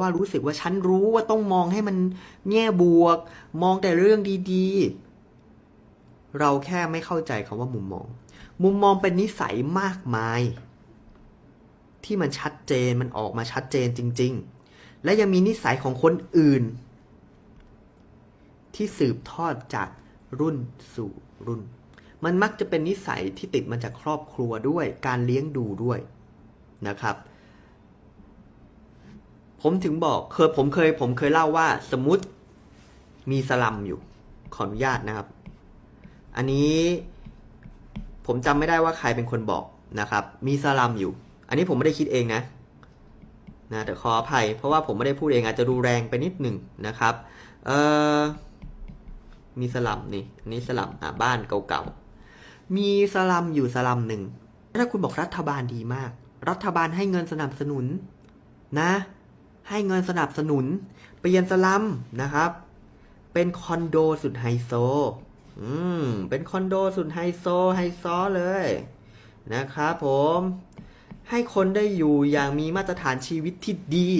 ว่ารู้สึกว่าฉันรู้ว่าต้องมองให้มันแง่บวก มองแต่เรื่องดีๆ เราแค่ไม่เข้าใจคำว่ามุมมอง มุมมองเป็นนิสัยมากมาย ที่มันชัดเจนมันออกมาชัดเจนจริง ๆ และยังมีนิสัยของคนอื่น ที่สืบทอดจากรุ่นสู่รุ่น มันมักจะเป็นนิสัยที่ติดมาจากครอบครัวด้วย การเลี้ยงดูด้วยนะครับ ผมถึงบอกเคยผมเคย ผมเคยเล่าว่าสมมติมีสลัมอยู่ ขออนุญาตนะครับ อันนี้ผมจำไม่ได้ว่าใครเป็นคนบอกนะครับ มีสลัมอยู่ อันนี้ผมไม่ได้คิดเองนะนะแต่ขออภัย เพราะว่าผมไม่ได้พูดเองอาจจะดูแรงไปนิดหนึ่งนะครับเออมีสลัมนี่อันนี้สลัมอะบ้านเก่าๆมีสลัมอยู่สลัมหนึ่งถ้าคุณบอกรัฐบาลดีมาก รัฐบาลให้เงินสนับสนุนนะ ให้เงินสนับสนุน เปลี่ยนสลัมนะครับ เป็นคอนโดสุดไฮโซ อืม เป็นคอนโดสุดไฮโซไฮซอเลยนะครับผม ให้คนได้อยู่อย่างมีมาตรฐานชีวิตที่ดี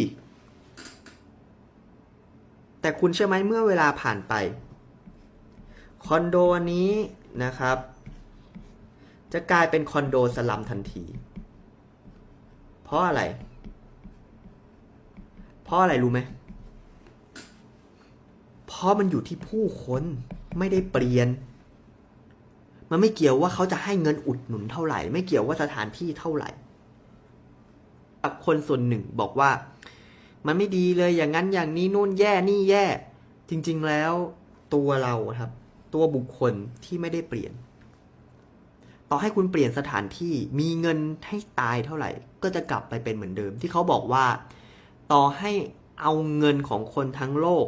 แต่คุณเชื่อไหมเมื่อเวลาผ่านไป คอนโดนี้นะครับ จะกลายเป็นคอนโดสลัมทันที เพราะอะไร เพราะอะไรรู้ไหม เพราะมันอยู่ที่ผู้คนไม่ได้เปลี่ยน มันไม่เกี่ยวว่าเขาจะให้เงินอุดหนุนเท่าไหร่ ไม่เกี่ยวว่าสถานที่เท่าไหร่คนส่วนหนึ่งบอกว่า มันไม่ดีเลยอย่างนั้นอย่างนี้นู่นแย่นี่แย่ จริง ๆแล้วตัวเราครับ ตัวบุคคลที่ไม่ได้เปลี่ยน ต่อให้คุณเปลี่ยนสถานที่มีเงินให้ตายเท่าไหร่ ก็จะกลับไปเป็นเหมือนเดิม ที่เขาบอกว่า ต่อให้เอาเงินของคนทั้งโลก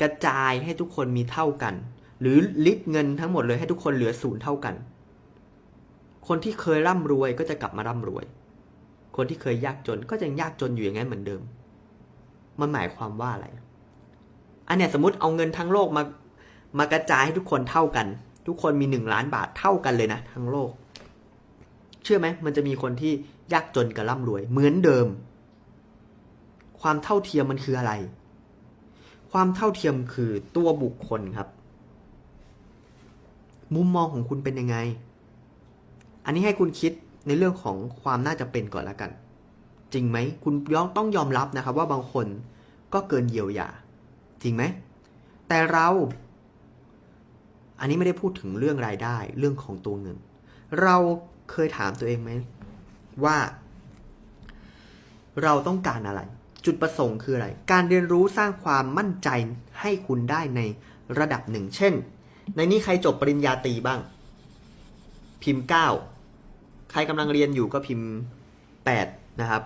กระจายให้ทุกคนมีเท่ากัน หรือลิดเงินทั้งหมดเลยให้ทุกคนเหลือศูนย์เท่ากัน คนที่เคยร่ำรวยก็จะกลับมาร่ำรวย คนที่เคยยากจนก็จะยังยากจนอยู่อย่างนั้นเหมือนเดิม มันหมายความว่าอะไร อันเนี้ยสมมติเอาเงินทั้งโลกมามากระจายให้ทุกคนเท่ากัน ทุกคนมีหนึ่งล้านบาทเท่ากันเลยนะทั้งโลก เชื่อไหมมันจะมีคนที่ยากจนกับร่ำรวยเหมือนเดิม ความเท่าเทียมมันคืออะไร ความเท่าเทียมคือตัวบุคคลครับ มุมมองของคุณเป็นยังไง อันนี้ให้คุณคิดในเรื่องของความน่าจะเป็นก่อนแล้วกัน จริงไหม คุณยอมต้องยอมรับนะครับ ว่าบางคนก็เกินเยียวยา จริงไหม แต่เรา อันนี้ไม่ได้พูดถึงเรื่องรายได้เรื่องของตัวเงิน เราเคยถามตัวเองไหมว่า เราต้องการอะไร จุดประสงค์คืออะไร การเรียนรู้สร้างความมั่นใจให้คุณได้ในระดับหนึ่ง เช่น ในนี้ใครจบปริญญาตรีบ้าง พิมพ์เก้าใครกำลังเรียนอยู่ก็พิมพ์แปดนะครับ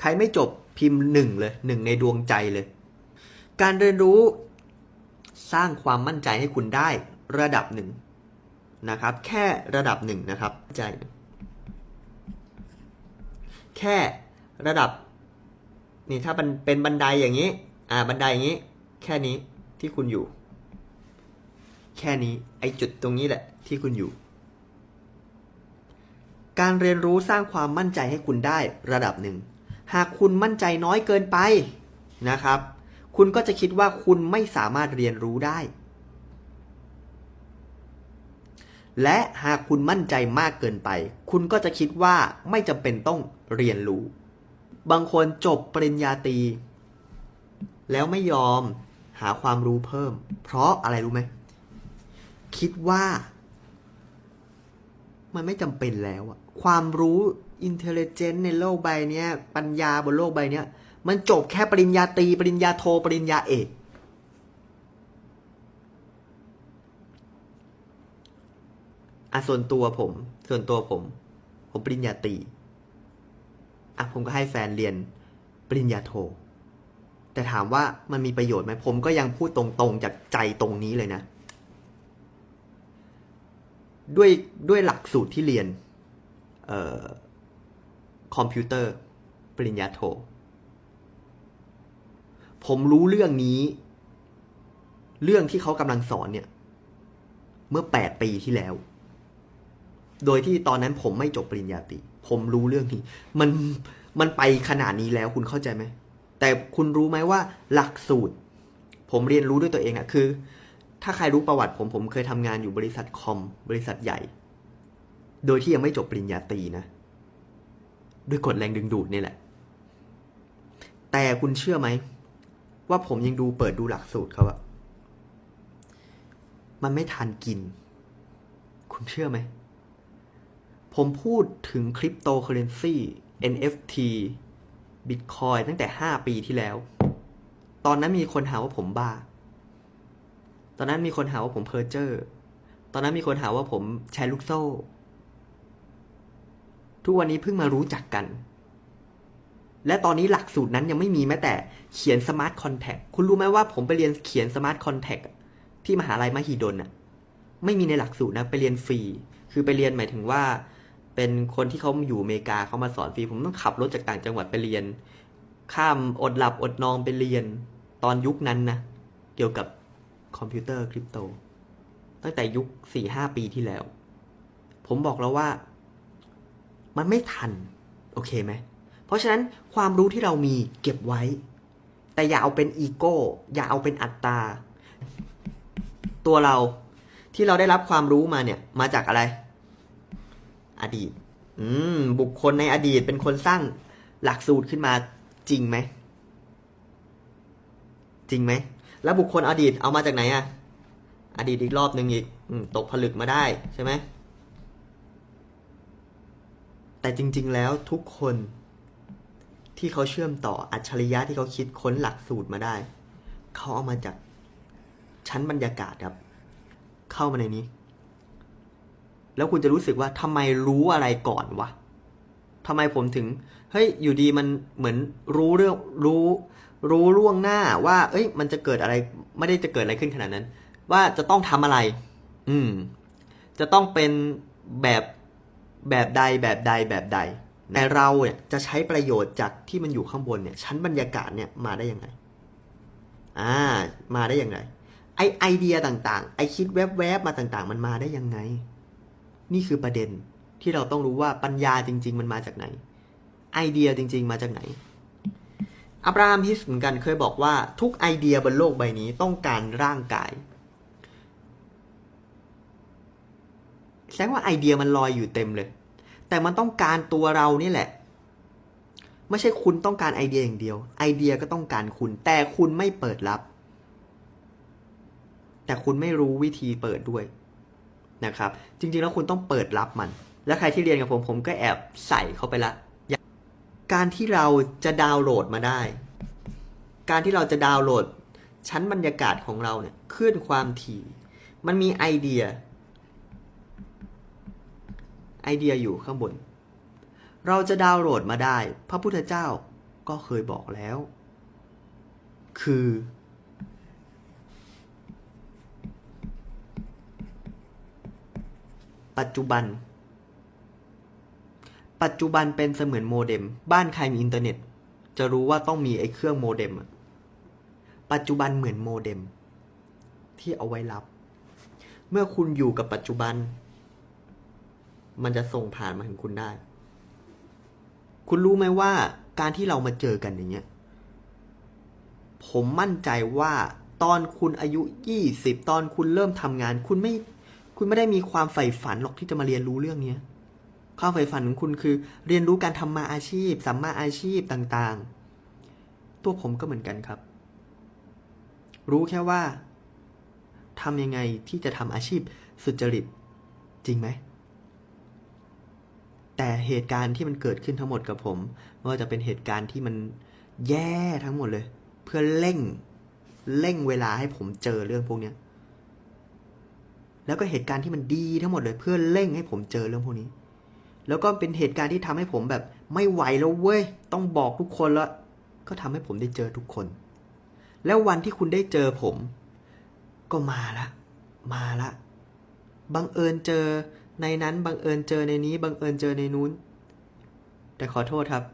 ใครไม่จบพิมพ์หนึ่งเลยหนึ่งในดวงใจเลย การเรียนรู้สร้างความมั่นใจให้คุณได้ระดับหนึ่งนะครับ แค่ระดับหนึ่งนะครับ ใจ แค่ระดับ นี่ถ้ามันเป็นบันไดอย่างนี้ อ่า บันไดอย่างนี้ แค่นี้ที่คุณอยู่ แค่นี้ไอจุดตรงนี้แหละ ที่คุณอยู่ การเรียนรู้สร้างความมั่นใจให้คุณได้ระดับหนึ่ง หากคุณมั่นใจน้อยเกินไปนะครับ คุณก็จะคิดว่าคุณไม่สามารถเรียนรู้ได้ และหากคุณมั่นใจมากเกินไป คุณก็จะคิดว่าไม่จำเป็นต้องเรียนรู้ บางคนจบปริญญาตรีแล้วไม่ยอมหาความรู้เพิ่ม เพราะอะไรรู้ไหม คิดว่า มันไม่จำเป็นแล้วอะความรู้อินเทลเจนต์ในโลกใบเนี้ยปัญญาบนโลกใบเนี้ยมันจบแค่ปริญญาตรีปริญญาโทปริญญาเอกอะส่วนตัวผม ส่วนตัวผม ผมปริญญาตรี อะผมก็ให้แฟนเรียนปริญญาโท แต่ถามว่ามันมีประโยชน์ไหมผมก็ยังพูดตรงๆจากใจตรงนี้เลยนะ ด้วยด้วยหลักสูตรที่เรียนเอ่อคอมพิวเตอร์ปริญญาโท ผมรู้เรื่องนี้ เรื่องที่เขากำลังสอนเนี่ย เมื่อแปดปีที่แล้ว โดยที่ตอนนั้นผมไม่จบปริญญาตรีผมรู้เรื่องนี้ มันมันไปขนาดนี้แล้วคุณเข้าใจไหม แต่คุณรู้ไหมว่าหลักสูตร ผมเรียนรู้ด้วยตัวเองอะคือ ถ้าใครรู้ประวัติผมผมเคยทำงานอยู่บริษัทคอม บริษัทใหญ่ โดยที่ยังไม่จบปริญญาตรีนะ ด้วยกฎแรงดึงดูดนี่แหละ แต่คุณเชื่อไหม ว่าผมยังดูเปิดดูหลักสูตรเขาอะมันไม่ทันกิน คุณเชื่อไหม ผมพูดถึงคริปโตเคอเรนซี NFT Bitcoin ตั้งแต่ 5 ปีที่แล้ว ตอนนั้นมีคนหาว่าผมบ้า ตอนนั้นมีคนหาว่าผมเพ้อเจ้อตอนนั้นมีคนหาว่าผมแชร์ลูกโซ่ ทุกวันนี้เพิ่งมารู้จักกัน และตอนนี้หลักสูตรนั้นยังไม่มีแม้แต่เขียนสมาร์ทคอนแทคคุณรู้ไหมว่าผมไปเรียนเขียนสมาร์ทคอนแทคที่มหาลัยมหิดลน่ะ ไม่มีในหลักสูตรนะ ไปเรียนฟรี คือไปเรียนหมายถึงว่า เป็นคนที่เขาอยู่อเมริกาเขามาสอนฟรีผมต้องขับรถจากต่างจังหวัดไปเรียน ข้ามอดหลับอดนอนไปเรียน ตอนยุคนั้นนะเกี่ยวกับคอมพิวเตอร์คริปโต ตั้งแต่ยุคสี่ห้าปีที่แล้ว ผมบอกแล้วว่า มันไม่ทัน โอเคไหม เพราะฉะนั้นความรู้ที่เรามีเก็บไว้ แต่อย่าเอาเป็นอีโก้ อย่าเอาเป็นอัตตา ตัวเราที่เราได้รับความรู้มาเนี่ย มาจากอะไร อดีต อืม บุคคลในอดีตเป็นคนสร้างหลักสูตรขึ้นมาจริงไหม จริงไหม แล้วบุคคลอดีตเอามาจากไหนอะอดีตอีกรอบหนึ่งอีกอตกผลึกมาได้ใช่ไหม แต่จริง ๆ แล้วทุกคนที่เขาเชื่อมต่ออัจฉริยะที่เขาคิดค้นหลักสูตรมาได้ เขาเอามาจากชั้นบรรยากาศครับ เข้ามาในนี้ แล้วคุณจะรู้สึกว่าทำไมรู้อะไรก่อนวะทำไมผมถึงเฮ้ยอยู่ดีมันเหมือนรู้เรื่องรู้รู้ล่วงหน้าว่า เอ้ย มันจะเกิดอะไร ไม่ได้จะเกิดอะไรขึ้นขนาดนั้น ว่าจะต้องทำอะไร อืม จะต้องเป็นแบบแบบใดแบบใดแบบใดแต่เราเนี่ยจะใช้ประโยชน์จากที่มันอยู่ข้างบนเนี่ย ชั้นบรรยากาศเนี่ยมาได้ยังไง อ่า มาได้ยังไง ไอไอเดียต่างๆ ไอคิดแวบๆมาต่าง ๆ มันมาได้ยังไง นี่คือประเด็นที่เราต้องรู้ว่าปัญญาจริง ๆ มันมาจากไหน ไอเดียจริง ๆ มาจากไหน อับราฮัมฮิสเหมือนกันเคยบอกว่าทุกไอเดียบนโลกใบนี้ต้องการร่างกาย แสดงว่าไอเดียมันลอยอยู่เต็มเลย แต่มันต้องการตัวเรานี่แหละ ไม่ใช่คุณต้องการไอเดียอย่างเดียว ไอเดียก็ต้องการคุณ แต่คุณไม่เปิดรับ แต่คุณไม่รู้วิธีเปิดด้วย นะครับจริงๆแล้วคุณต้องเปิดรับมัน แล้วใครที่เรียนกับผมผมก็แอบใส่เข้าไปละ การที่เราจะดาวน์โหลดมาได้ การที่เราจะดาวน์โหลดชั้นบรรยากาศของเราเนี่ยขึ้นความถี่ มันมีไอเดีย ไอเดียอยู่ข้างบน เราจะดาวน์โหลดมาได้ พระพุทธเจ้าก็เคยบอกแล้ว คือ ปัจจุบัน ปัจจุบันเป็นเสมือนโมเด็ม บ้านใครมีอินเทอร์เน็ต จะรู้ว่าต้องมีไอ้เครื่องโมเด็ม ปัจจุบันเหมือนโมเด็ม ที่เอาไว้รับ เมื่อคุณอยู่กับปัจจุบัน มันจะส่งผ่านมาถึงคุณได้ คุณรู้ไหมว่าการที่เรามาเจอกันอย่างเงี้ย ผมมั่นใจว่าตอนคุณอายุยี่สิบตอนคุณเริ่มทำงาน คุณไม่ คุณไม่ได้มีความใฝ่ฝันหรอกที่จะมาเรียนรู้เรื่องเนี้ยความใฝ่ฝันของคุณคือ เรียนรู้การทำมาอาชีพสัมมาอาชีพต่างๆ ตัวผมก็เหมือนกันครับ รู้แค่ว่าทำยังไงที่จะทำอาชีพสุจริตจริงไหม แต่เหตุการณ์ที่มันเกิดขึ้นทั้งหมดกับผมว่าจะเป็นเหตุการณ์ที่มันแย่ทั้งหมดเลย เพื่อเร่งเร่งเวลาให้ผมเจอเรื่องพวกเนี้ย แล้วก็เหตุการณ์ที่มันดีทั้งหมดเลยเพื่อเร่งให้ผมเจอเรื่องพวกนี้ แล้วก็เป็นเหตุการณ์ที่ทำให้ผมแบบ ไม่ไหวแล้วเว้ย ต้องบอกทุกคนล้วก็ทำให้ผมได้เจอทุกคน แล้ววันที่คุณได้เจอผม ก็มาละ มาละบังเอิญเจอในนั้นบังเอิญเจอในนี้บังเอิญเจอในนู้น แต่ขอโทษครับ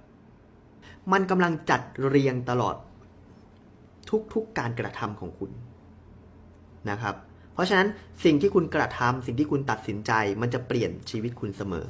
มันกำลังจัดเรียงตลอด ทุกๆการกระทำของคุณนะครับ เพราะฉะนั้นสิ่งที่คุณกระทำสิ่งที่คุณตัดสินใจมันจะเปลี่ยนชีวิตคุณเสมอ